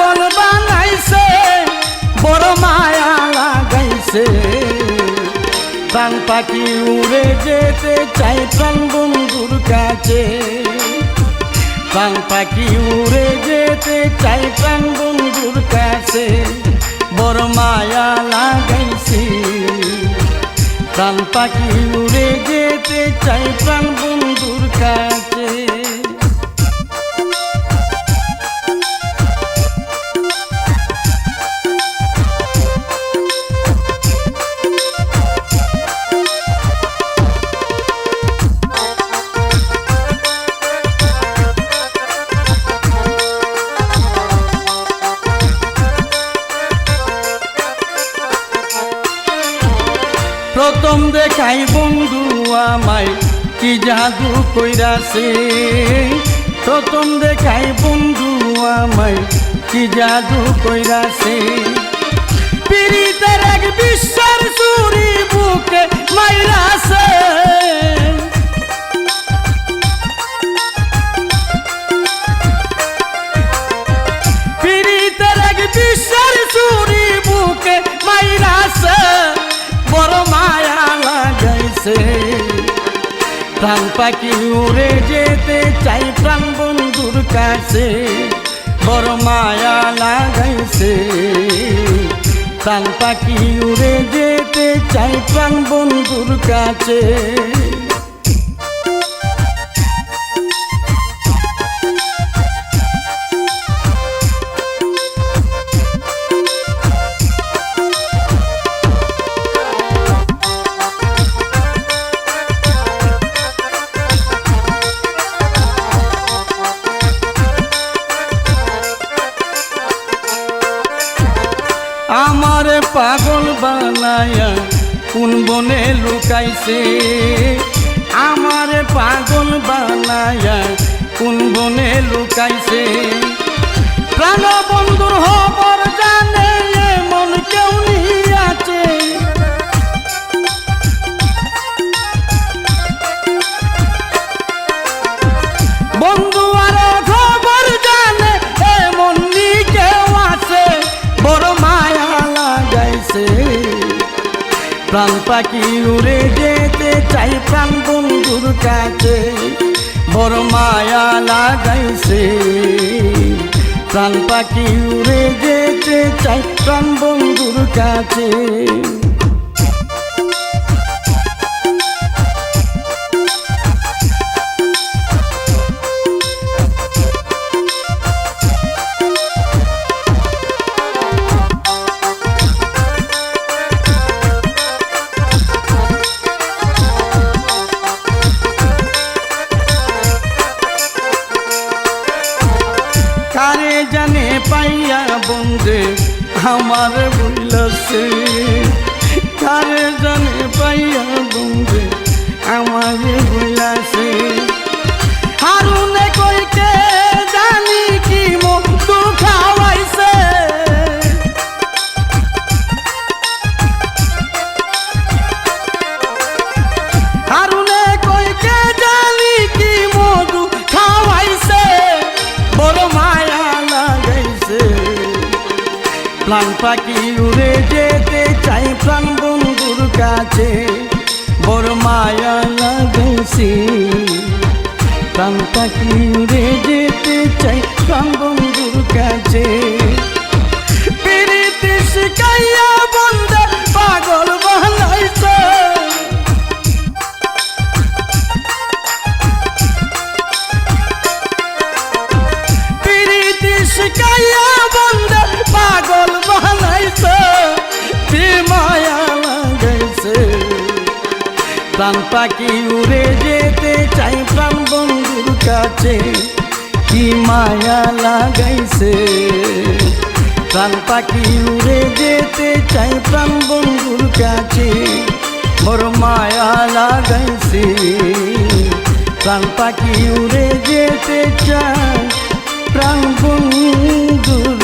পাগল বানাইছে, বড় মায়া লাগাইছে। প্রাণ পাখি উড়ে যেতে চাই প্রাণ বন্ধুর কাছে। প্রাণ পাখি উড়ে যেতে চাই প্রাণ বন্ধুর কাছে। বড় মায়া লাগাইছি। প্রাণ পাখি উড়ে যেতে চাই প্রাণ বন্ধুর কাছে। প্রথম দেখাই বন্ধু আমায়, কি জাদু কইরাছে? প্রথম দেখাই বন্ধু আমায়, কি জাদু কইরাছে? পীড়িতের এক বিশ্বের চুরি বুকে মাইরাছে। প্রাণ পাখি উড়ে যেতে চাই প্রাণ বন্ধুর কাছে। বড় মায়া লাগাইছে। প্রাণ পাখি উড়ে যেতে চাই প্রাণ বন্ধুর কাছে। পাগল বানায়া কোন বনে লুকাইছে? আমার পাগল বানায়া কোন বনে লুকাইছে? প্রাণ বন্ধুর হবর পাখি উড়ে যেতে চাই প্রাণ বন্ধুর কাছে? বড় মায়া লাগাইছে প্রাণ পাখি উড়ে যেতে চাই প্রাণ বন্ধুর কাছে। আমার বইলছে কারে জানে পাইয়া বন্ধে আমার বইলাছে প্রাণ পাখি উড়ে যেতে চাই প্রাণ বন্ধুর কাছে। বড় মায়া লাগছি প্রাণ পাখি উড়ে যেতে চাই প্রাণ পাখি উড়ে যেতে চাই প্রাণ বন্ধুর কাছে। কি মায়া লাগাইছে? প্রাণ পাখি উড়ে যেতে চাই প্রাণ বন্ধুর কাছে। মোর মায়া লাগাইছে। প্রাণ পাখি উড়ে যেতে চাই প্রাণ বন্ধুর